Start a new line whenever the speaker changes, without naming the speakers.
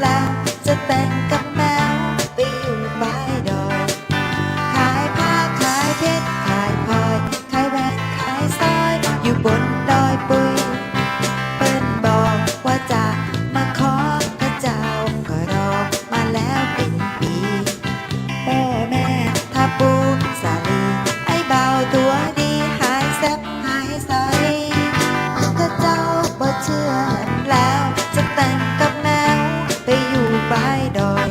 และจะแต่งกับแมวไปอยู่ปลดอยขายผ้าขายเพชรขายพลอยขายแหวนขายสร้อย อยู่บนดอยปุยเปิ้นบอกว่าจะมาขอพระเจ้าก็รอมาแล้วเป็นปีพ่อแม่ทาปูสาลีไอ้เบาตัวดีหายแซ่บหายซอยถ้าเจ้าบ่เชื่อแล้วจะแต่ง I don't.